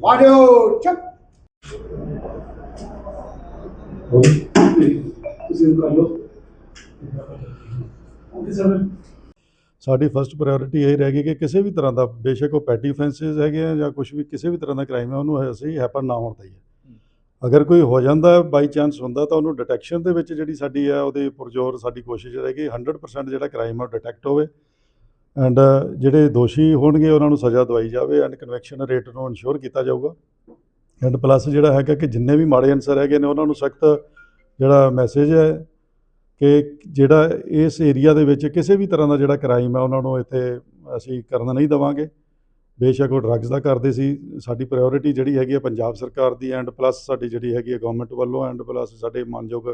마려 척 어디? 무슨 걸요? 어디서는 ਸਾਡੀ first priority ਇਹ ਰਹੇਗੀ ਕਿ ਕਿਸੇ ਵੀ ਤਰ੍ਹਾਂ ਦਾ ਬੇਸ਼ੱਕ ਉਹ ਪੈਟੀ ਫੈਂਸਿਸ ਹੈਗੇ ਆ ਜਾਂ ਕੁਝ ਵੀ ਕਿਸੇ ਵੀ ਤਰ੍ਹਾਂ ਦਾ ਕ੍ਰਾਈਮ ਹੈ ਉਹਨੂੰ ਅਸੀਂ ਹੈਪਨ ਨਾ ਹੋਣ ਦਈਏ। ਅਗਰ ਕੋਈ ਹੋ ਜਾਂਦਾ ਬਾਈ ਚਾਂਸ ਹੁੰਦਾ ਤਾਂ ਉਹਨੂੰ ਡਿਟੈਕਸ਼ਨ ਦੇ ਵਿੱਚ ਜਿਹੜੀ ਸਾਡੀ ਹੈ ਉਹਦੇ ਪੁਰਜੋਰ ਸਾਡੀ ਕੋਸ਼ਿਸ਼ ਰਹੇਗੀ 100% ਜਿਹੜਾ ਕ੍ਰਾਈਮ ਹੈ ਉਹ ਡਿਟੈਕਟ ਹੋਵੇ। ਐਂਡ ਜਿਹੜੇ ਦੋਸ਼ੀ ਹੋਣਗੇ ਉਹਨਾਂ ਨੂੰ ਸਜ਼ਾ ਦਵਾਈ ਜਾਵੇ ਐਂਡ ਕਨਵੈਕਸ਼ਨ ਰੇਟ ਨੂੰ ਇਨਸ਼ੋਰ ਕੀਤਾ ਜਾਊਗਾ। ਐਂਡ ਪਲੱਸ ਜਿਹੜਾ ਹੈਗਾ ਕਿ ਜਿੰਨੇ ਵੀ ਮਾੜੇ ਅਨਸਰ ਹੈਗੇ ਨੇ ਉਹਨਾਂ ਨੂੰ ਸਖਤ ਜਿਹੜਾ ਮੈਸੇਜ ਹੈ ਕਿ ਜਿਹੜਾ ਇਸ ਏਰੀਆ ਦੇ ਵਿੱਚ ਕਿਸੇ ਵੀ ਤਰ੍ਹਾਂ ਦਾ ਜਿਹੜਾ ਕ੍ਰਾਈਮ ਹੈ, ਉਹਨਾਂ ਨੂੰ ਇੱਥੇ ਅਸੀਂ ਕਰਨ ਨਹੀਂ ਦੇਵਾਂਗੇ। ਬੇਸ਼ੱਕ ਉਹ ਡਰੱਗਸ ਦਾ ਕਰਦੇ ਸੀ। ਸਾਡੀ ਪ੍ਰਾਇੋਰਟੀ ਜਿਹੜੀ ਹੈਗੀ ਹੈ ਪੰਜਾਬ ਸਰਕਾਰ ਦੀ ਐਂਡ ਪਲੱਸ ਸਾਡੀ ਜਿਹੜੀ ਹੈਗੀ ਹੈ ਗਵਰਨਮੈਂਟ ਵੱਲੋਂ ਐਂਡ ਪਲੱਸ ਸਾਡੇ ਮਾਨਯੋਗ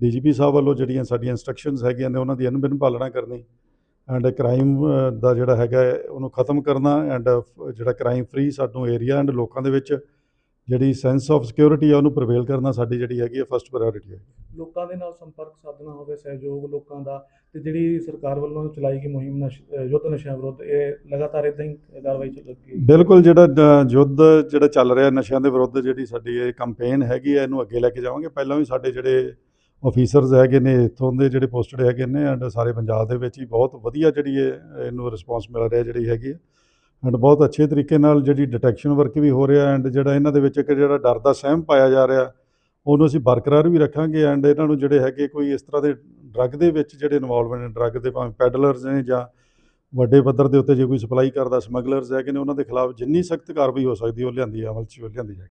ਡੀਜੀਪੀ ਸਾਹਿਬ ਵੱਲੋਂ ਜਿਹੜੀਆਂ ਸਾਡੀਆਂ ਇਨਸਟਰਕਸ਼ਨਸ ਹੈਗੀਆਂ ਨੇ, ਉਹਨਾਂ ਦੀ ਅਨੁਬਿਨ ਪਾਲਣਾ ਕਰਨੀ ਐਂਡ ਕ੍ਰਾਈਮ ਦਾ ਜਿਹੜਾ ਹੈਗਾ ਉਹਨੂੰ ਖਤਮ ਕਰਨਾ ਐਂਡ ਜਿਹੜਾ ਕ੍ਰਾਈਮ ਫ੍ਰੀ ਸਾਨੂੰ ਏਰੀਆ ਐਂਡ ਲੋਕਾਂ ਦੇ ਵਿੱਚ ਜਿਹੜੀ ਸੈਂਸ ਆਫ ਸਿਕਿਉਰਿਟੀ ਆ ਉਹਨੂੰ ਪ੍ਰਵੇਲ ਕਰਨਾ ਸਾਡੀ ਜਿਹੜੀ ਹੈਗੀ ਹੈ ਫਸਟ ਪ੍ਰਾਇੋਰਟੀ ਹੈ ਲੋਕਾਂ ਦੇ ਨਾਲ ਸੰਪਰਕ ਸਾਧਣਾ ਹੋਵੇ ਸਹਿਯੋਗ ਲੋਕਾਂ ਦਾ ਤੇ ਜਿਹੜੀ ਸਰਕਾਰ ਵੱਲੋਂ ਚਲਾਈ ਗਈ ਮੁਹਿੰਮ ਨਸ਼- ਯੁੱਧ ਨਸ਼ਿਆਂ ਵਿਰੁੱਧ ਇਹ ਲਗਾਤਾਰ ਇਦਾਂ ਹੀ ਕਾਰਵਾਈ ਚੱਲ ਰਹੀ ਬਿਲਕੁਲ ਜਿਹੜਾ ਯੁੱਧ ਜਿਹੜਾ ਚੱਲ ਰਿਹਾ ਨਸ਼ਿਆਂ ਦੇ ਵਿਰੁੱਧ ਜਿਹੜੀ ਸਾਡੀ ਇਹ ਕੈਂਪੇਨ ਹੈਗੀ ਹੈ ਇਹਨੂੰ ਅੱਗੇ ਲੈ ਕੇ ਜਾਵਾਂਗੇ। ਪਹਿਲਾਂ ਵੀ ਸਾਡੇ ਜਿਹੜੇ ਆਫੀਸਰਸ ਹੈਗੇ ਨੇ ਇੱਥੋਂ ਦੇ ਜਿਹੜੇ ਪੋਸਟਡ ਹੈਗੇ ਨੇ ਐਂਡ ਸਾਰੇ ਪੰਜਾਬ ਦੇ ਵਿੱਚ ਹੀ ਬਹੁਤ ਵਧੀਆ ਜਿਹੜੀ ਇਹ ਇਹਨੂੰ ਰਿਸਪੌਂਸ ਮਿਲ ਰਿਹਾ ਜਿਹੜੀ ਹੈਗੀ ਹੈ ਐਂਡ ਬਹੁਤ ਅੱਛੇ ਤਰੀਕੇ ਨਾਲ ਜਿਹੜੀ ਡਿਟੈਕਸ਼ਨ ਵਰਕ ਵੀ ਹੋ ਰਿਹਾ ਐਂਡ ਜਿਹੜਾ ਇਹਨਾਂ ਦੇ ਵਿੱਚ ਇੱਕ ਜਿਹੜਾ ਡਰ ਦਾ ਸਹਿਮ ਪਾਇਆ ਜਾ ਰਿਹਾ, ਉਹਨੂੰ ਅਸੀਂ ਬਰਕਰਾਰ ਵੀ ਰੱਖਾਂਗੇ ਐਂਡ ਇਹਨਾਂ ਨੂੰ ਜਿਹੜੇ ਹੈਗੇ ਕੋਈ ਇਸ ਤਰ੍ਹਾਂ ਦੇ ਡਰੱਗ ਦੇ ਵਿੱਚ ਜਿਹੜੇ ਇਨਵੋਲਵਮੈਂਟ ਨੇ ਡਰੱਗ ਦੇ ਭਾਵੇਂ ਪੈਡਲਰਸ ਨੇ ਜਾਂ ਵੱਡੇ ਪੱਧਰ ਦੇ ਉੱਤੇ ਜੇ ਕੋਈ ਸਪਲਾਈ ਕਰਦਾ ਸਮਗਲਰਸ ਹੈਗੇ ਨੇ, ਉਹਨਾਂ ਦੇ ਖਿਲਾਫ ਜਿੰਨੀ ਸਖਤ ਕਾਰਵਾਈ ਹੋ ਸਕਦੀ ਉਹ ਲਿਆਂਦੀ, ਅਮਲ 'ਚ ਲਿਆਂਦੀ ਜਾਏ